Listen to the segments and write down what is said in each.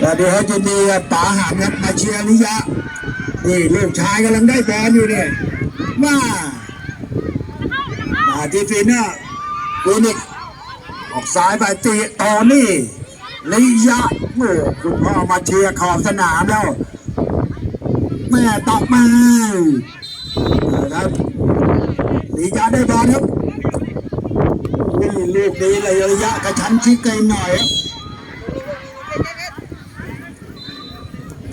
แล้วเดี๋ยวจะมีป๋าหามครับมาเชียร์นิยะนี่ลูกชายกำลังได้บอลอยู่เนี่ยมามาที่ฟินเนอร์ฟินิกออกซ้ายไปตีต่อนี่นิยะโอ้คุณพ่อมาเชียร์ขอบสนามแล้วแม่ตอกมาครับนิยะได้บอลครับ นี่ลูกนี้ระยะกระชั้นชิดไกลหน่อยครับ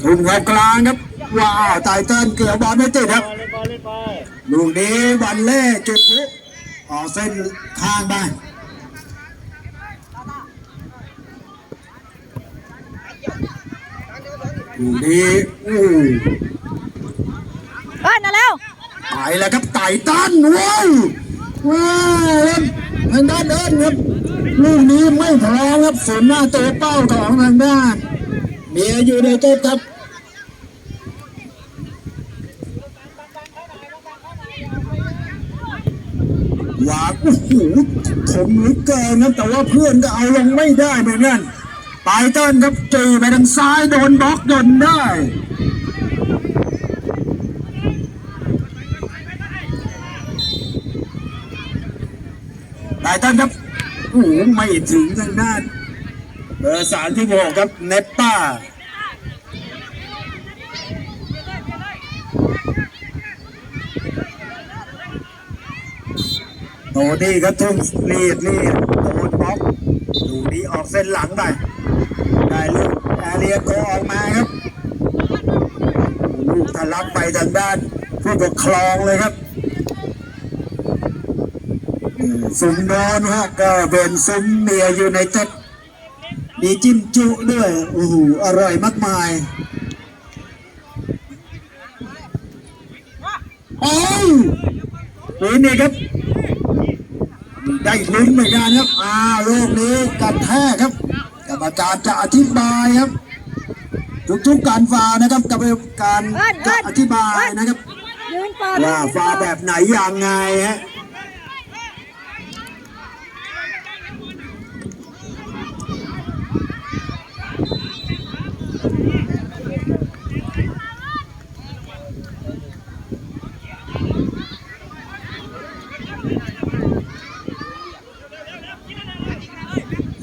ทุ่มเข้ากลางครับ ว้าวไตเติ้ลเกี่ยวบอลไม่ติดครับเล่นบอลเล่นบอลลูกนี้วันเล่จุดปุ๊ออกเส้นข้างไปลูกนี้อู้เอิ้นนะเร็วไปแล้วครับไต่ตันว้าวว้าวครับ ทางด้านเอิ้นครับลูกนี้ไม่พร้อมครับสนหน้าตัวเป้าของทางด้านเมียอยู่ในเจ็ครับหวานโอ้โหผมหลือเกินนะแต่ว่าเพื่อนก็เอาลงไม่ได้เหมือนกันไตเติ้ลครับจีไปทางซ้ายโดนบล็อกจนได้ ไตเติ้ลครับโอ้โหไม่ถึงทางด้านเบอร์สามที่หกครับเนปป้าโตนี่ก็ทุ่มรีดรีดโดนบล็อกดูนี่ออกเส้นหลังไปได้ลูกแอเรียโกออกมาครับ ลูกทะลักไปทางด้านผู้ปกครองเลยครับ ซุ้มโนอนฮะก็เป็นซุ้มเมียอยู่ในเต็ดมีจิ้มจุด้วยโอ้โหอร่อยมากมายโอ้ยนี่นี่ครับ ได้ลุ้นเหมือนกันครับอ่าลูกนี้กันแท้ครับกรรมการจะอธิบายครับทุกๆการฟาวล์นะครับกรรมการจะอธิบายนะครับยืนเปิดว่าฟาวล์แบบไหนอย่างไงฮะ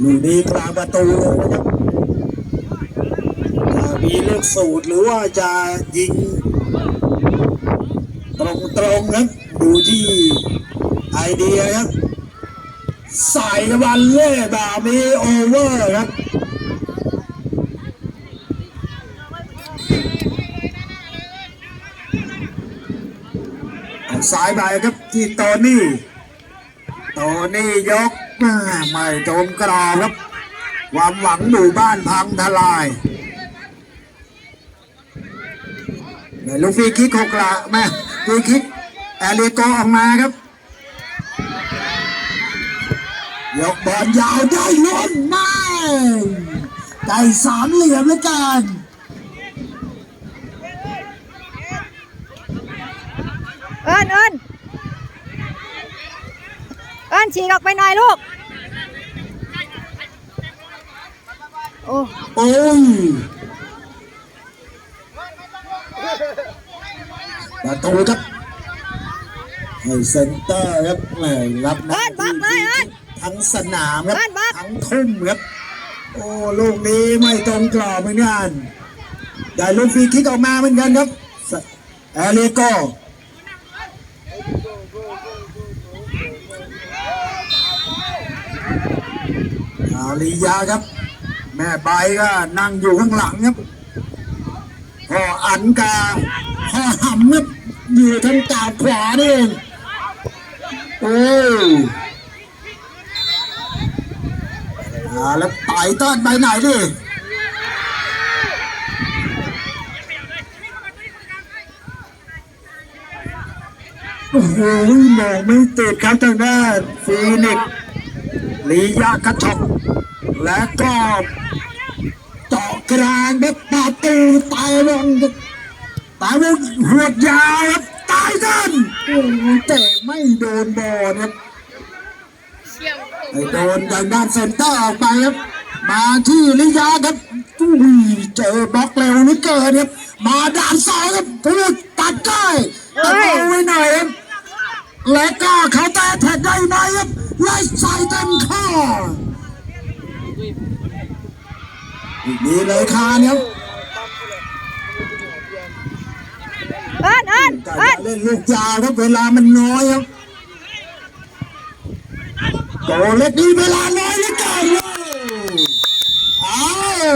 ลูกดีกลางประตูเลยนะครับจะมีเลูกสูตรหรือว่าจะยิง ตรงตรงๆครับดูที่ไอเดียครับใส่วันเล่แบบนี้โอเวอร์ครับสายไปครับที่โตนี่โตนี่ยก ไม่ตรงกรอบครับ ความหวังหมู่บ้านพังทลายในลูกฟรีคิกหกละแม่ฟรีคิกแอริโกออกมาครับยกบอลยาวได้ล้นไม่ได้สามเหลี่ยมแล้วกันเอิ้นเอิ้น เอิ้นฉีกออกไปหน่อยลูก โอ้โอ้ยประตูครับให้เซนเตอร์ครับแหม่รับหน้าที่ทั้งสนามครับทั้งทุ่มครับ โอ้ลูกนี้ไม่ตรงกรอบเหมือนกันได้ลูกฟรีคิกออกมาเหมือนกันครับแอริโก อาลียาครับ แม่ใบก็นั่งอยู่ข้างหลังครับพ่ออันกาพ่อหำครับอยู่ทางกาขวานี่เองโอ้อาแล้วไต่ต้อนไปไหนดิโอ้โหมองไม่ติดครับทางด้านฟีนิกซ์ ลียากระชอกและก็เจาะกลางแบบประตูตายวงตายวงหัวยาวครับตายกันโอ้โหเตะไม่โดนบอลครับไปโดนทางด้านเซนเตอร์ออกไปครับ มาที่ลิยาครับอุ้ยเจอบล็อกเร็วเหลือเกินครับมาด่านสองครับพูดตัดได้ตัดเอาไว้หน่อยครับและก็เขาแต่แท็กได้ไหมครับ ไล่ใส่เต็มข้ออีกนี้เลยคาเนี่ยครับเอิญเอิญการเอิญเล่นลูกยาวครับเวลามันน้อยครับโตเล็กนี่เวลาน้อยเหลือเกินเลยอ้า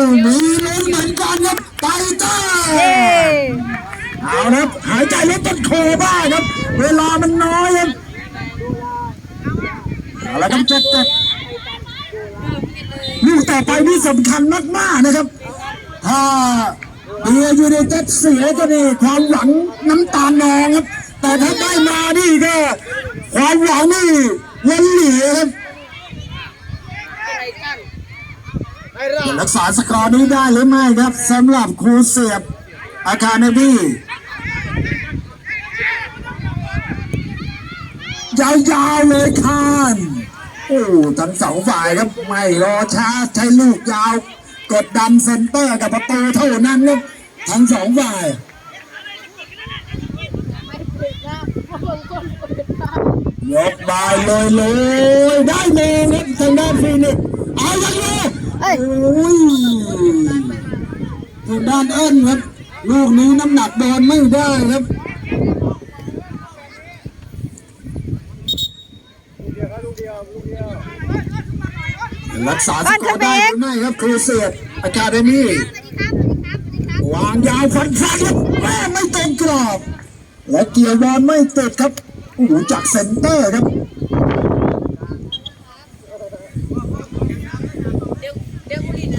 วมีลุ้นเหมือนกันครับไตเตอร์เย้เอาครับหายใจลดต้นโคบ้างครับ เวลามันน้อยครับ เอาละครับเจ็ดเจ็ดลูกต่อไปนี่สำคัญมากๆนะครับ ถ้าเบียยูไนเต็ดเสียก็นี่ความหวังน้ำตาลนองครับ แต่ถ้าได้มานี่ก็ความหวังนี่ล้นเหลือครับรักษาสกอร์นี้ได้หรือไม่ครับสำหรับครูเสียบอาคาเนบี้ยาวๆเลยคาน อ้ทั้งสองฝ่ายครับไม่รอช้าใช้ลูกยาว กดดันเซนเตอร์กับประตูเท่านั้นครับทั้งสองฝ่ายยกบายเลยเลยได้เลยครับทางด้านฟีนิกซ์เอาอย่างนี้เอ้ยโอ้ยทางด้านเอิ้นครับ ลูกนี้น้ำหนักโดนไม่ได้ครับ รักษาสกอร์ได้หรือไม่ครับครูเสียดอาคาเดมี่วางยาวฟันฟันครับแม่ไม่เต็มกรอบ และเกี่ยวบอลไม่ติดครับโอ้โหจากเซนเตอร์ครับ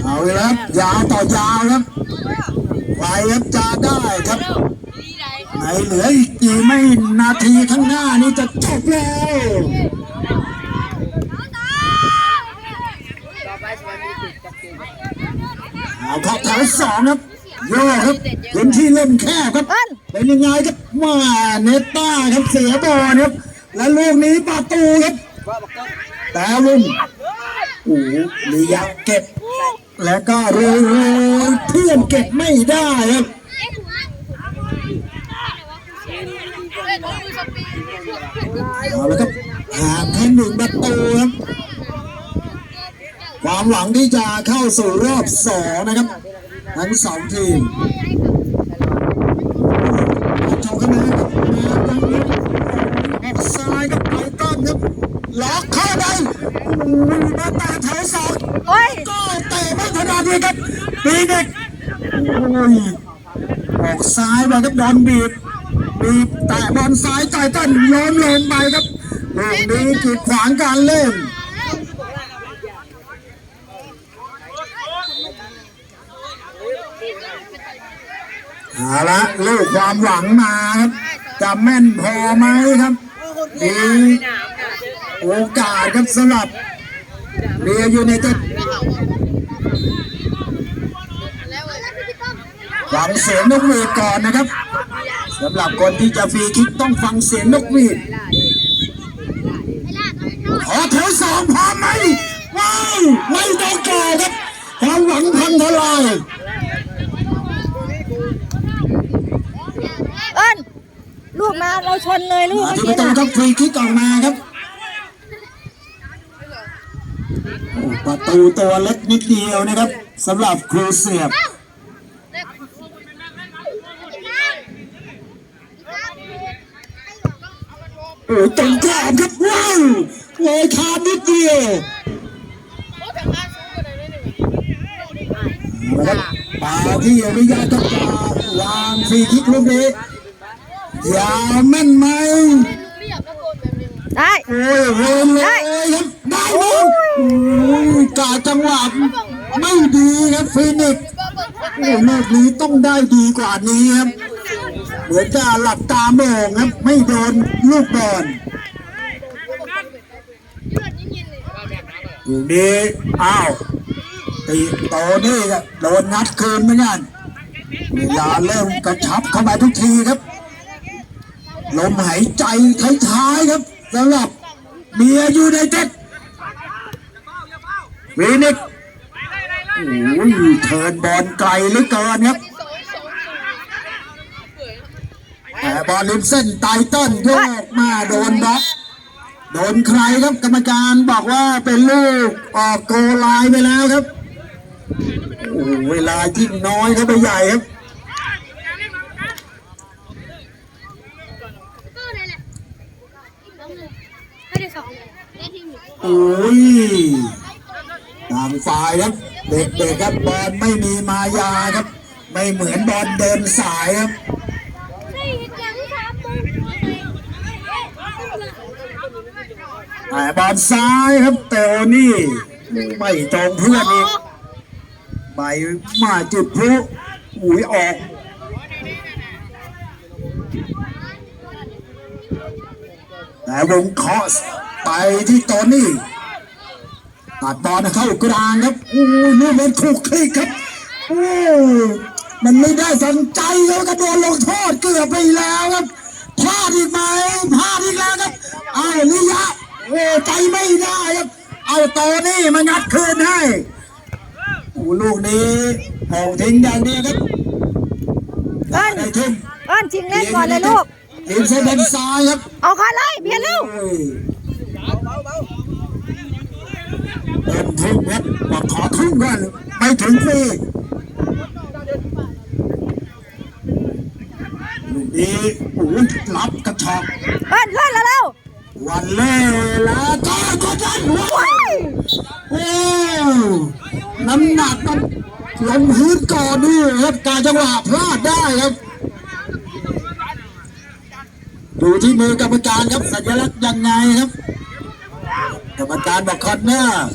เอาเลยครับยาวต่อยาวครับไปครับจะได้ครับในเหลืออีกกี่ไม่นาทีข้างหน้านี้จะจบแล้ว เอาครับแถวสองครับโย่ครับพื้นที่เล่นแคบครับเอิญเป็นยังไงครับมาเนต้าครับเสียบอลครับ และลูกนี้ประตูครับแต่ลุงโอ้โหลียาเก็บ แล้วก็โรยโรยเพื่อนเก็บไม่ได้ครับเอาละครับห่างแค่หนึ่งประตูครับความหวังที่จะเข้าสู่รอบสองนะครับ ทั้งสองทีมชมกันนะครับมาดังนี้ออกซ้ายกับไปต้นครับล็อกเข้าไปโอ้ยมาตาแถวสองโอ้ยก็เตะไม่ถนัดเลยครับปีเด็กโอ้ยออกซ้ายมาครับดอนบีบบีบแตะบอลซ้ายไต่ต้นล้มลงไปครับลูกนี้กีดขวางการเล่น เอาละลูกความหวังมาครับจะแม่นพอไหมครับมีโอกาสครับสำหรับเรียยูไนเต็ดฟังเสียงนกหวีดก่อนนะครับสำหรับคนที่จะฟรีคิกต้องฟังเสียงนกหวีดขอแถวสองพร้อมไหมว้าวไม่ต้องก่อครับความหวังพังทลาย เอิญ ลูกมาเราชนเลยลูกมาเมื่อที่ปกี้ระตูน่ะครับฟรีคิกออกมาครับโอ้ประตูตัวเล็กนิดเดียวนะครับสำหรับครูเสียบโอ้ตรงกลางครับว้าวเลยคานนิดเดียวนะครับมาที่อริยาจะวางฟรีคิกลูกนี้ ยาวแม่นไหมได้โอ้ยเร็วเลยครับได้แล้วโอ้ยกาจังหวะไม่ดีครับฟินิกซ์โอ้ลูกนี้ต้องได้ดีกว่านี้ครับเหมือนจะหลับตาโมองครับ ไม่โดนลูกบอลอยู่ดีอ้าวตีโตนี่ก็โดนนัดคืนเหมือนกันเวลาเริ่มกระชับเข้ามาทุกทีครับ ลมหายใจท้ายๆครับสำหรับเบียร์ยูไนเต็ดวีนิกโอ้ยเทินบอลไกลเหลือเกินครับแต่บอลริมเส้นไตเติ้ลโยกมาโดนบล็อกโดนใครครับกรรมการบอกว่าเป็นลูกออกโกลไลไปแล้วครับโอ้เวลายิ่งน้อยครับไปใหญ่ครับ ก็นั่นแหละน้องเลยให้ได้สองได้ทีมหนึ่ง โอ้ยต่างฝ่ายครับ เด็กๆครับบอลไม่มีมายาครับ ไม่เหมือนบอลเดินสายครับใช่บมึงแต่บอลซ้ายครับเตโอนี่ไม่ตรงเพื่อนอีกใบมาจุดพลุอุ้ยออกแต่วงคาะ ไปที่โตนี่ตัดบอลเข้ากลางครับโอ้ยนี่มันถูกคลิกครับโอ้ยมันไม่ได้สังใจแล้วก็โดนลงโทษเกือบไปแล้วครับพลาดอีกไหมพลาดอีกแล้วครับเอาลิยะโอ้ใจไม่ได้ครับ เอาโตนี่มางัดคืนให้โอ้ลูกนี้โป่งทิ้งอย่างเดียวครับเอิ้นได้ทุ่มเอิ้นชิงเล่นก่อนเลยลูกทีมเซเบนซ้ายครับ เอาก่อนเลยเบียร์เร็ว เดิน ทุ่งครับบอกขอทุ่งก่อนไปถึงฟรีลูกนี้โอ้ยรับกระชอกเอิ้นขึ้นแล้วววันเล่แล้วก็กดดันหัวว้ายโอ้น้ำหนักมันลงพื้นก่อนด้วยครับการจังหวะพลาดได้ครับดูที่มือกรรมการครับสัญลักษณ์ยังไงครับ กรรมการบอกคอนเนอร์